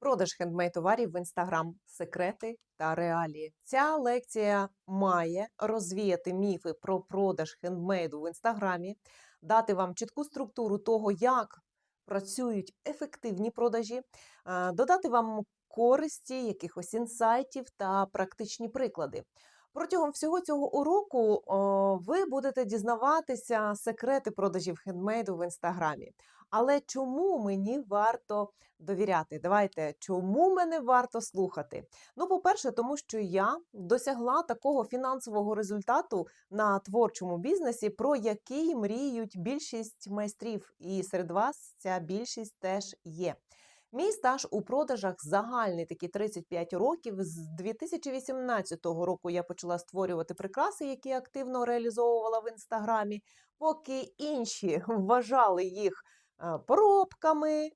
Продаж хендмейд товарів в інстаграм, секрети та реалії. Ця лекція має розвіяти міфи про продаж хендмейду в інстаграмі, дати вам чітку структуру того, як працюють ефективні продажі, додати вам користі, якихось інсайтів та практичні приклади. Протягом всього цього уроку ви будете дізнаватися секрети продажів хендмейду в інстаграмі. Але чому мені варто довіряти? Давайте, чому мене варто слухати? Ну, по-перше, тому що я досягла такого фінансового результату на творчому бізнесі, про який мріють більшість майстрів, і серед вас ця більшість теж є. Мій стаж у продажах загальний такий 35 років. З 2018 року я почала створювати прикраси, які активно реалізовувала в інстаграмі, поки інші вважали їх поробками,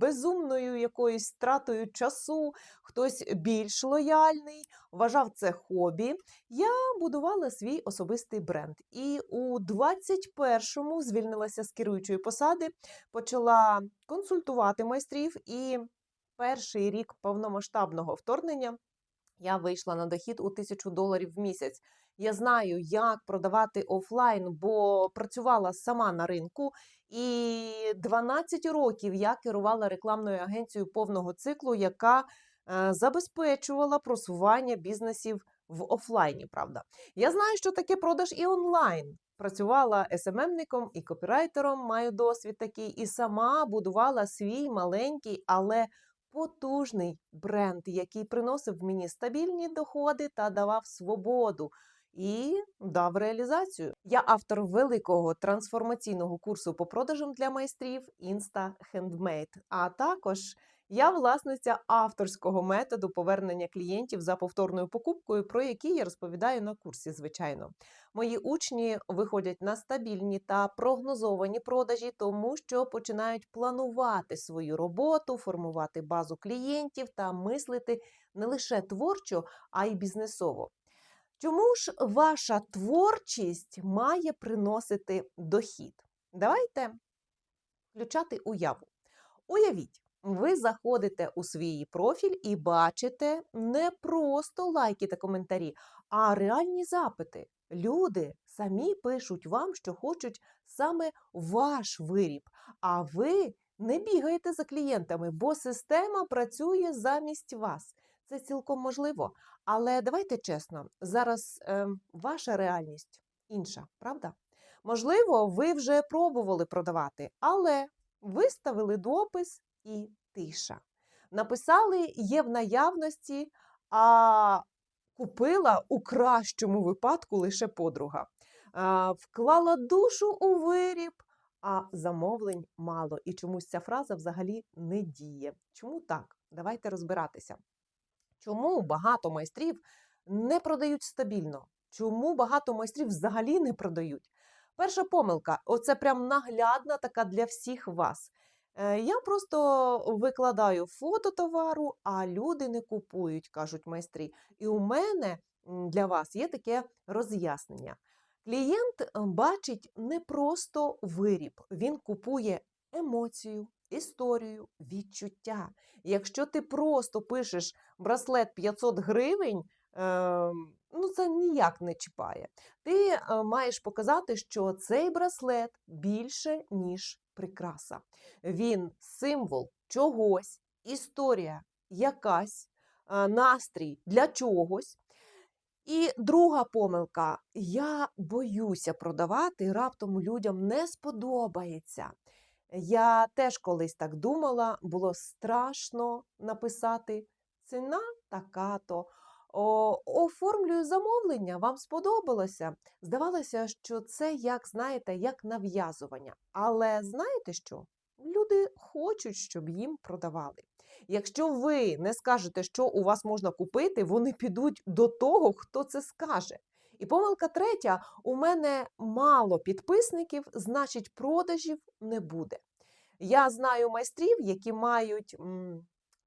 безумною якоюсь стратою часу, хтось більш лояльний, вважав це хобі. Я будувала свій особистий бренд. І у 21-му звільнилася з керуючої посади, почала консультувати майстрів. І перший рік повномасштабного вторгнення я вийшла на дохід у тисячу доларів в місяць. Я знаю, як продавати офлайн, бо працювала сама на ринку. І 12 років я керувала рекламною агенцією повного циклу, яка е, забезпечувала просування бізнесів в офлайні. Правда, я знаю, що таке продаж і онлайн. Працювала СММником і копірайтером, маю досвід такий, і сама будувала свій маленький, але потужний бренд, який приносив мені стабільні доходи та давав свободу. І дав реалізацію. Я автор великого трансформаційного курсу по продажам для майстрів Insta Handmade, а також я власниця авторського методу повернення клієнтів за повторною покупкою, про який я розповідаю на курсі, звичайно. Мої учні виходять на стабільні та прогнозовані продажі, тому що починають планувати свою роботу, формувати базу клієнтів та мислити не лише творчо, а й бізнесово. Чому ж ваша творчість має приносити дохід? Давайте включати уяву. Уявіть, ви заходите у свій профіль і бачите не просто лайки та коментарі, а реальні запити. Люди самі пишуть вам, що хочуть саме ваш виріб, а ви не бігаєте за клієнтами, бо система працює замість вас. Це цілком можливо. Але давайте чесно, зараз е, ваша реальність інша, правда? Можливо, ви вже пробували продавати, але виставили допис і тиша. Написали є в наявності, а купила у кращому випадку лише подруга. А, вклала душу у виріб, а замовлень мало. І чомусь ця фраза взагалі не діє. Чому так? Давайте розбиратися. Чому багато майстрів не продають стабільно? Чому багато майстрів взагалі не продають? Перша помилка оце прям наглядна така для всіх вас. Е, Я просто викладаю фото товару, а люди не купують, кажуть майстри. І у мене для вас є таке роз'яснення. Клієнт е, бачить не просто виріб, він купує емоцію, історію, відчуття. Якщо ти просто пишеш браслет 500 гривень, е, ну це ніяк не чіпає. Ти е, маєш показати, що цей браслет більше, ніж прикраса. Він символ чогось, історія якась, е, настрій для чогось. І друга помилка: я боюся продавати, раптом людям не сподобається. Я теж колись так думала, було страшно написати ціна така-то. Оформлюю замовлення, вам сподобалося. Здавалося, що це як, знаєте, як нав'язування. Але знаєте що? Люди хочуть, щоб їм продавали. Якщо ви не скажете, що у вас можна купити, вони підуть до того, хто це скаже. І помилка третя: у мене мало підписників, значить, продажів не буде. Я знаю майстрів, які мають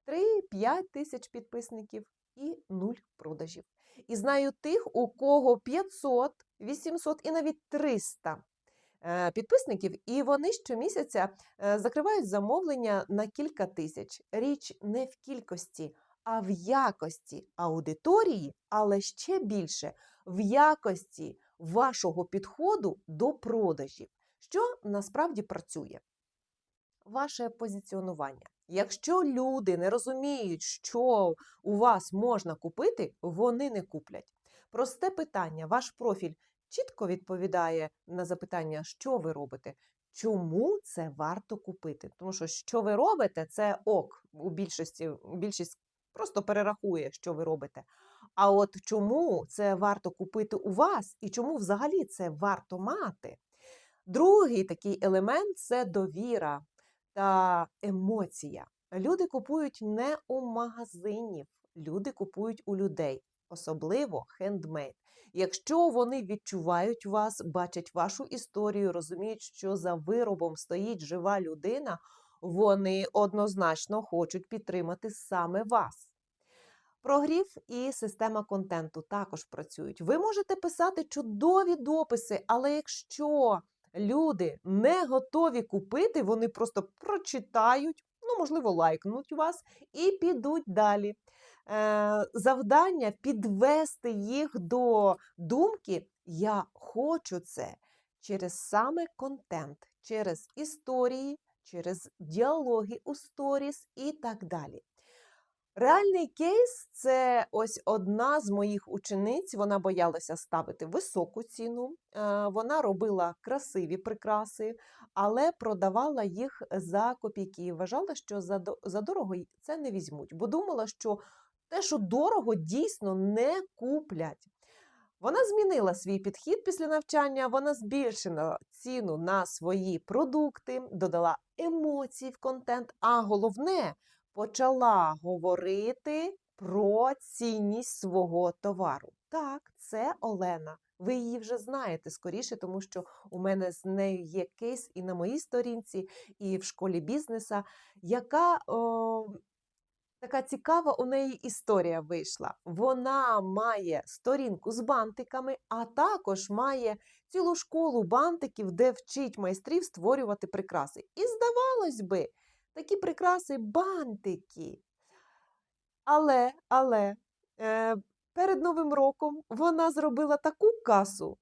3-5 тисяч підписників і нуль продажів. І знаю тих, у кого 500, 800 і навіть 300. е, підписників, і вони щомісяця е, закривають замовлення на кілька тисяч. Річ не в кількості, а в якості аудиторії, але ще більше в якості вашого підходу до продажів, що насправді працює. Ваше позиціонування. Якщо люди не розуміють, що у вас можна купити, вони не куплять. Просте питання: ваш профіль чітко відповідає на запитання, що ви робите. Чому це варто купити? Тому що що ви робите, це ок. У більшості більшість просто перерахує, що ви робите. А от чому це варто купити у вас, і чому взагалі це варто мати? Другий такий елемент це довіра та емоція. Люди купують не у магазинів, люди купують у людей, особливо хендмейд. Якщо вони відчувають вас, бачать вашу історію, розуміють, що за виробом стоїть жива людина, вони однозначно хочуть підтримати саме вас. Прогрів і система контенту також працюють. Ви можете писати чудові дописи, але якщо люди не готові купити, вони просто прочитають, ну, можливо, лайкнуть вас і підуть далі. Е, завдання підвести їх до думки Я хочу це через саме контент, через історії, через діалоги у сторіс і так далі. Реальний кейс це ось одна з моїх учениць. Вона боялася ставити високу ціну. е, Вона робила красиві прикраси, але продавала їх за копійки. Вважала, що за дорого це не візьмуть, бо думала, що те, що дорого, дійсно не куплять. Вона змінила свій підхід після навчання, вона збільшила ціну на свої продукти, додала емоцій в контент, а головне почала говорити про цінність свого товару. Так, це Олена. Ви її вже знаєте скоріше, тому що у мене з нею є кейс і на моїй сторінці, і в школі бізнеса, яка о, така цікава у неї історія вийшла. Вона має сторінку з бантиками, а також має цілу школу бантиків, де вчить майстрів створювати прикраси. І здавалось би, такі прикраси бантики. Але, але е, перед Новим роком вона зробила таку касу,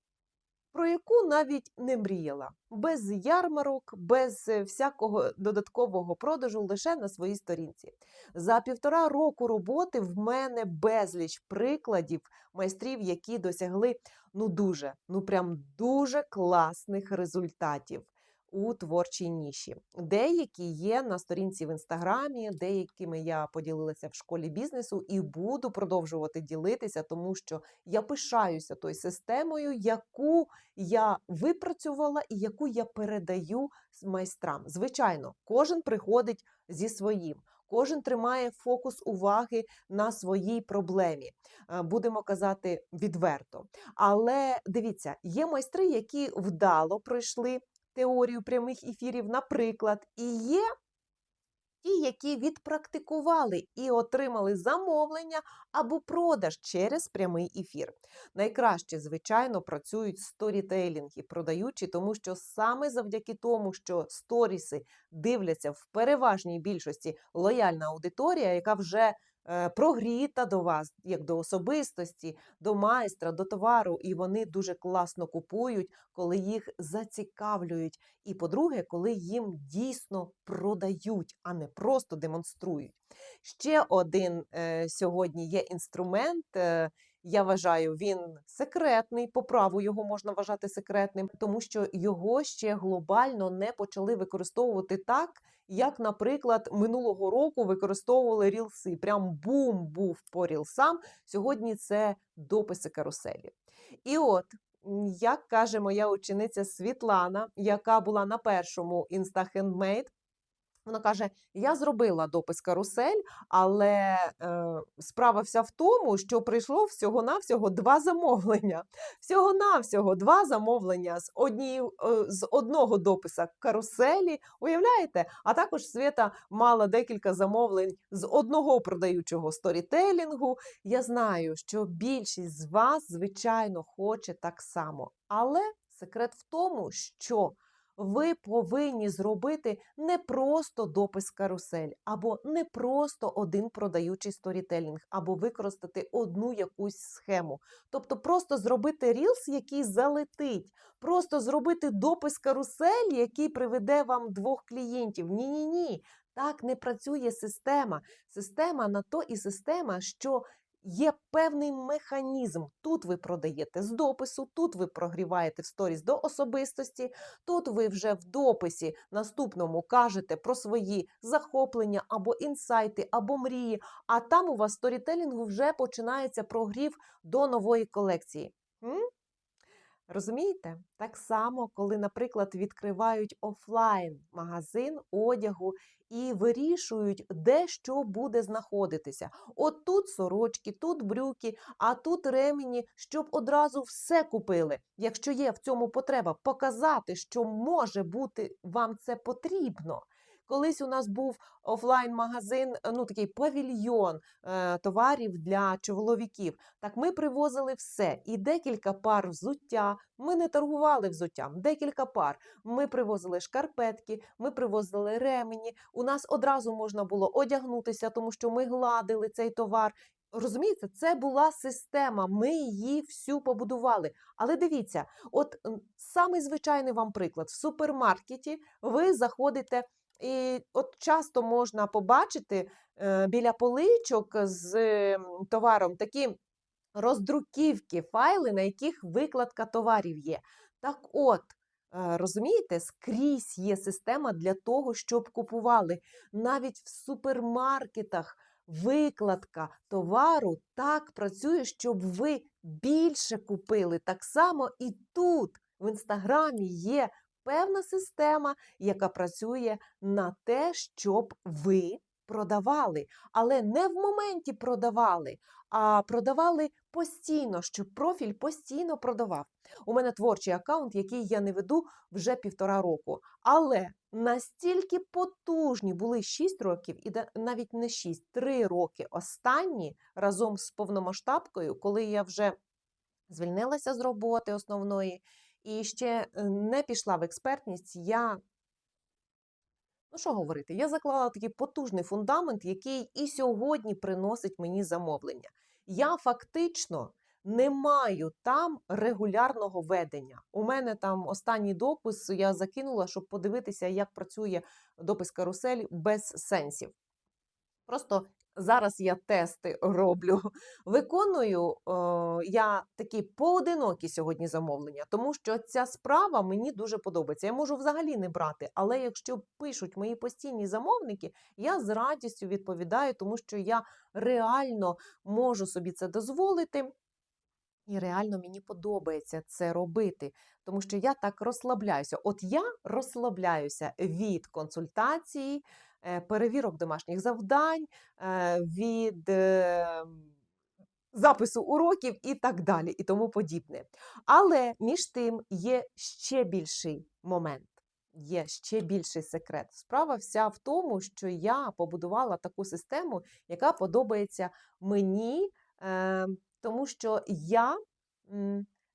про яку навіть не мріяла. Без ярмарок, без е, всякого додаткового продажу лише на своїй сторінці. За півтора року роботи в мене безліч прикладів майстрів, які досягли ну дуже, ну прям дуже класних результатів. У творчій ніші. Деякі є на сторінці в інстаграмі, деякими я поділилася в школі бізнесу і буду продовжувати ділитися, тому що я пишаюся тою системою, яку я випрацювала і яку я передаю майстрам. Звичайно, кожен приходить зі своїм. Кожен тримає фокус уваги на своїй проблемі, Е, будемо казати відверто. Але дивіться, є майстри, які вдало пройшли теорію прямих ефірів, наприклад, і є ті, які відпрактикували і отримали замовлення або продаж через прямий ефір. Найкраще, звичайно, працюють сторітейлінги, продаючи, тому що саме завдяки тому, що сторіси дивляться в переважній більшості лояльна аудиторія, яка вже прогріта до вас, як до особистості, до майстра, до товару, і вони дуже класно купують, коли їх зацікавлюють. І по-друге, коли їм дійсно продають, а не просто демонструють. Ще один е, сьогодні є інструмент. Я вважаю, він секретний. По праву його можна вважати секретним, тому що його ще глобально не почали використовувати так, як, наприклад, минулого року використовували рілси. Прям бум був по рілсам. Сьогодні це дописи каруселі. І от. Як каже моя учениця Світлана, яка була на першому Insta Handmade, вона каже: Я зробила допис карусель, але е, справа вся в тому, що прийшло всього-навсього два замовлення. Всього-навсього два замовлення з, одні, е, з одного дописа каруселі. Уявляєте? А також Свята мала декілька замовлень з одного продаючого сторітелінгу. Я знаю, що більшість з вас, звичайно, хоче так само. Але Секрет в тому, що ви повинні зробити не просто допис карусель, або не просто один продаючий сторітелінг, або використати одну якусь схему. Тобто просто зробити рілс, який залетить, просто зробити допис карусель, який приведе вам двох клієнтів. Ні-ні ні. Так не працює система. Система на то і система, що є певний механізм. Тут ви продаєте з допису, тут ви прогріваєте в сторіс до особистості, тут ви вже в дописі наступному кажете про свої захоплення або інсайти, або мрії. А там у вас сторітелінгу вже починається прогрів до нової колекції. Розумієте? Так само, коли, наприклад, відкривають офлайн магазин одягу і вирішують, де що буде знаходитися. От тут сорочки, тут брюки, а тут ремені, щоб одразу все купили. Якщо є в цьому потреба, показати, що може бути вам це потрібно. Колись у нас був офлайн-магазин, ну такий павільйон е, товарів для чоловіків. Так ми привозили все і декілька пар взуття. Ми не торгували взуттям, декілька пар. Ми привозили шкарпетки, ми привозили ремені. У нас одразу можна було одягнутися, тому що ми гладили цей товар. Розумієте, це була система. Ми її всю побудували. Але дивіться, от самий звичайний вам приклад: в супермаркеті ви заходите. І от часто можна побачити е, біля поличок з товаром такі роздруківки, файли, на яких викладка товарів є. Так от, е, розумієте, скрізь є система для того, щоб купували. Навіть в супермаркетах викладка товару так працює, щоб ви більше купили. Так само і тут, в інстаграмі, є певна система, яка працює на те, щоб ви продавали, але не в моменті продавали, а продавали постійно, щоб профіль постійно продавав. У мене творчий аккаунт, який я не веду вже півтора року. Але настільки потужні були 6 років, і навіть не 6, 3 роки останні разом з повномасштабкою, коли я вже звільнилася з роботи основної і ще е, не пішла в експертність, я Ну, що говорити, я заклала такий потужний фундамент, який і сьогодні приносить мені замовлення. Я фактично не маю там регулярного ведення. У мене там останній допис я закинула, щоб подивитися, як працює допис карусель без сенсів. Просто зараз я тести роблю. Виконую е, я такі поодинокі сьогодні замовлення, тому що ця справа мені дуже подобається. Я можу взагалі не брати, але якщо пишуть мої постійні замовники, я з радістю відповідаю, тому що я реально можу собі це дозволити. І реально мені подобається це робити, тому що я так розслабляюся. От я розслабляюся від консультації, перевірок домашніх завдань, е, від е, запису уроків і так далі, і тому подібне. Але між тим є ще більший момент. Є ще більший секрет. Справа вся в тому, що я побудувала таку систему, яка подобається мені, е, тому що я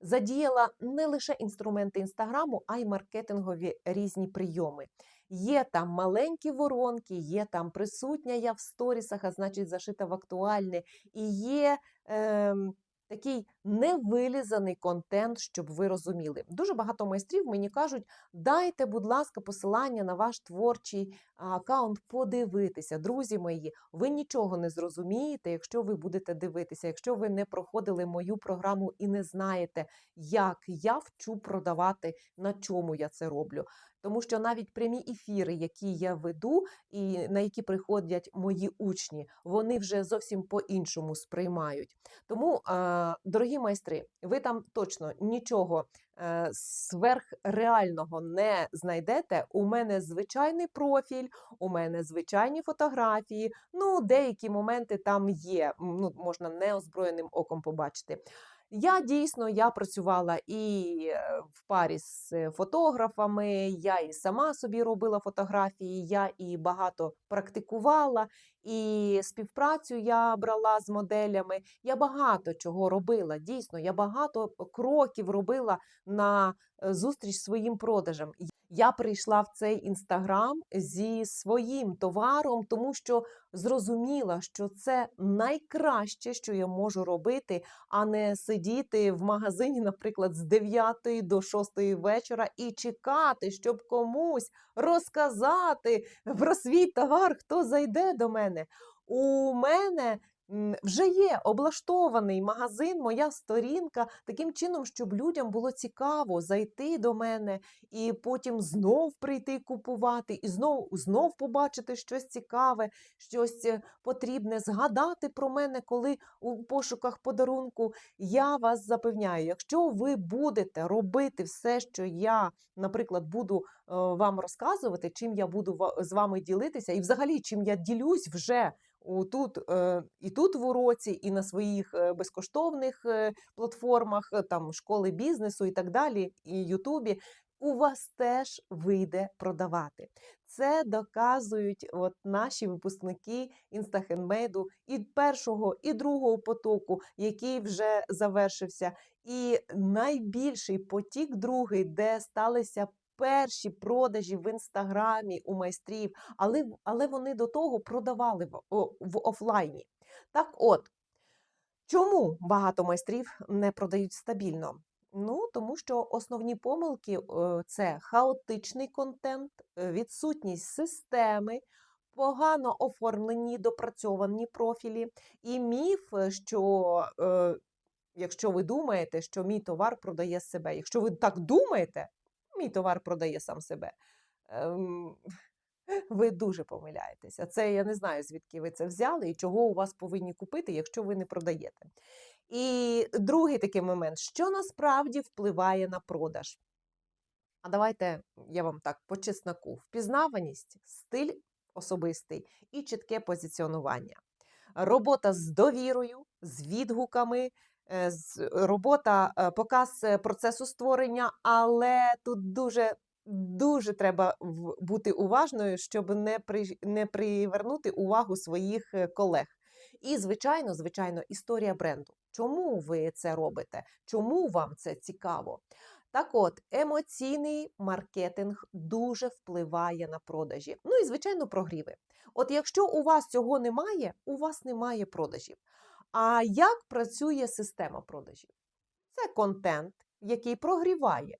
задіяла не лише інструменти інстаграму, а й маркетингові різні прийоми. Є там маленькі воронки, є там присутня я в сторісах, а значить зашита в актуальне, і є е, такий невилізаний контент, щоб ви розуміли. Дуже багато майстрів мені кажуть, дайте, будь ласка, посилання на ваш творчий аккаунт подивитися. Друзі мої, ви нічого не зрозумієте, якщо ви будете дивитися, якщо ви не проходили мою програму і не знаєте, як я вчу продавати, на чому я це роблю. Тому що навіть прямі ефіри, які я веду, і на які приходять мої учні, вони вже зовсім по-іншому сприймають. Тому, е, майстри, ви там точно нічого е, сверхреального не знайдете. У мене звичайний профіль, у мене звичайні фотографії. Ну, деякі моменти там є. Ну, можна неозброєним оком побачити. Я дійсно я працювала і е, в парі з е, фотографами, я і сама собі робила фотографії, я і багато практикувала, і співпрацю я брала з моделями. Я багато чого робила. Дійсно, я багато кроків робила на е, зустріч своїм продажам. Я прийшла в цей інстаграм зі своїм товаром, тому що зрозуміла, що це найкраще, що я можу робити, а не сидіти в магазині, наприклад, з 9 до 6 вечора і чекати, щоб комусь розказати про свій товар, хто зайде до мене. У мене вже є облаштований магазин, моя сторінка, таким чином, щоб людям було цікаво зайти до мене і потім знов прийти купувати, і знов, знов побачити щось цікаве, щось е, потрібне, згадати про мене, коли у пошуках подарунку. Я вас запевняю, якщо ви будете робити все, що я, наприклад, буду е, вам розказувати, чим я буду з вами ділитися, і взагалі чим я ділюсь вже тут і тут в уроці, і на своїх е, безкоштовних е, платформах, там школи бізнесу і так далі, і Ютубі. У вас теж вийде продавати. Це доказують от наші випускники інстахендмейду і першого, і другого потоку, який вже завершився. І найбільший потік, другий, де сталися перші продажі в інстаграмі у майстрів, але, але вони до того продавали в, в офлайні. Так от, чому багато майстрів не продають стабільно? Ну, тому що основні помилки е, це хаотичний контент, е, відсутність системи, погано оформлені, допрацьовані профілі, і міф, е, що е, якщо ви думаєте, що мій товар продає себе, якщо ви так думаєте, мій товар продає сам себе. Ем, ви дуже помиляєтеся. Це я не знаю, звідки ви це взяли і чого у вас повинні купити, якщо ви не продаєте. І другий такий момент, що насправді впливає на продаж. А давайте я вам так по чесноку: впізнаваність, стиль особистий і чітке позиціонування. Робота з довірою, з відгуками, робота, е, показ е, процесу створення, але тут дуже. Дуже треба бути уважною, щоб не при, не привернути увагу своїх е, колег. І, звичайно, звичайно, історія бренду. Чому ви це робите? Чому вам це цікаво? Так от, емоційний маркетинг дуже впливає на продажі. Ну і, звичайно, прогріви. От якщо у вас цього немає, у вас немає продажів. А як працює система продажів? Це контент, який прогріває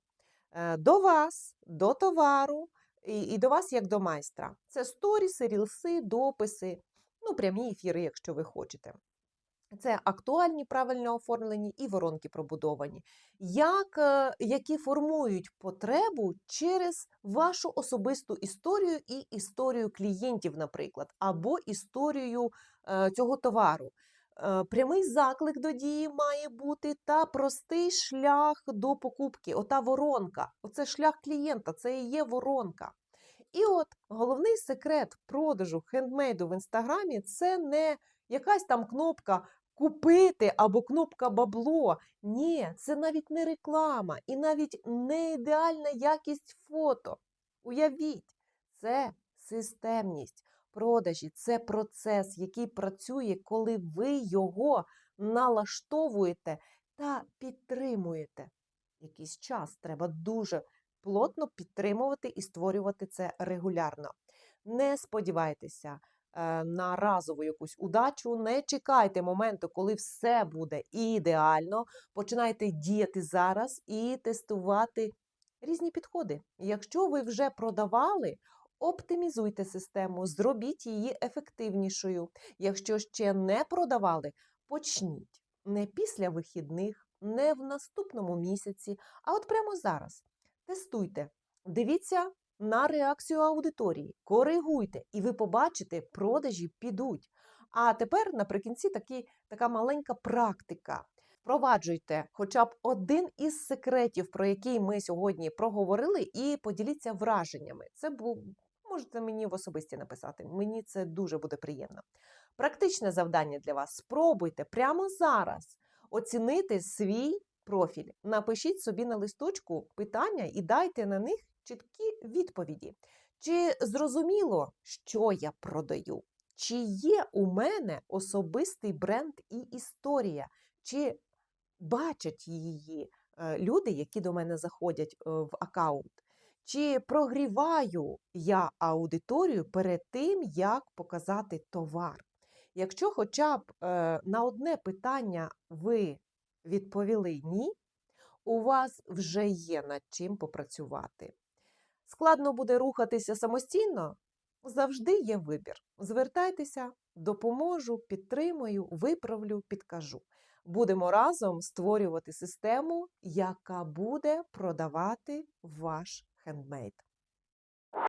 е, до вас, до товару і, і до вас як до майстра. Це сторіси, рілси, дописи, ну, прямі ефіри, якщо ви хочете. Це актуальні, правильно оформлені і воронки пробудовані, як, е, які формують потребу через вашу особисту історію і історію клієнтів, наприклад, або історію е, цього товару. Е, Прямий заклик до дії має бути та простий шлях до покупки. Ота воронка. Оце шлях клієнта, це і є воронка. І от головний секрет продажу хендмейду в інстаграмі це не якась там кнопка купити або кнопка бабло. Ні, це навіть не реклама і навіть не ідеальна якість фото. Уявіть, це системність продажі, це процес, який працює, коли ви його налаштовуєте та підтримуєте. Якийсь час треба дуже плотно підтримувати і створювати це регулярно. Не сподівайтеся е, на разову якусь удачу, не чекайте моменту, коли все буде ідеально. Починайте діяти зараз і тестувати різні підходи. Якщо ви вже продавали, оптимізуйте систему, зробіть її ефективнішою. Якщо ще не продавали, почніть не після вихідних, не в наступному місяці, а от прямо зараз. Тестуйте, дивіться на реакцію аудиторії, коригуйте, і ви побачите, продажі підуть. А тепер наприкінці такі, така маленька практика. Впроваджуйте хоча б один із секретів, про який ми сьогодні проговорили, і поділіться враженнями. Це був можете мені в особисті написати. Мені це дуже буде приємно. Практичне завдання для вас. Спробуйте прямо зараз оцінити свій профіль. Напишіть собі на листочку питання і дайте на них чіткі відповіді. Чи зрозуміло, що я продаю? Чи є у мене особистий бренд і історія? Чи бачать її е, люди, які до мене заходять е, в аккаунт? Чи прогріваю я аудиторію перед тим, як показати товар? Якщо хоча б е, на одне питання ви відповіли ні, у вас вже є над чим попрацювати. Складно буде рухатися самостійно, завжди є вибір. Звертайтеся, допоможу, підтримую, виправлю, підкажу. Будемо разом створювати систему, яка буде продавати ваш хендмейд.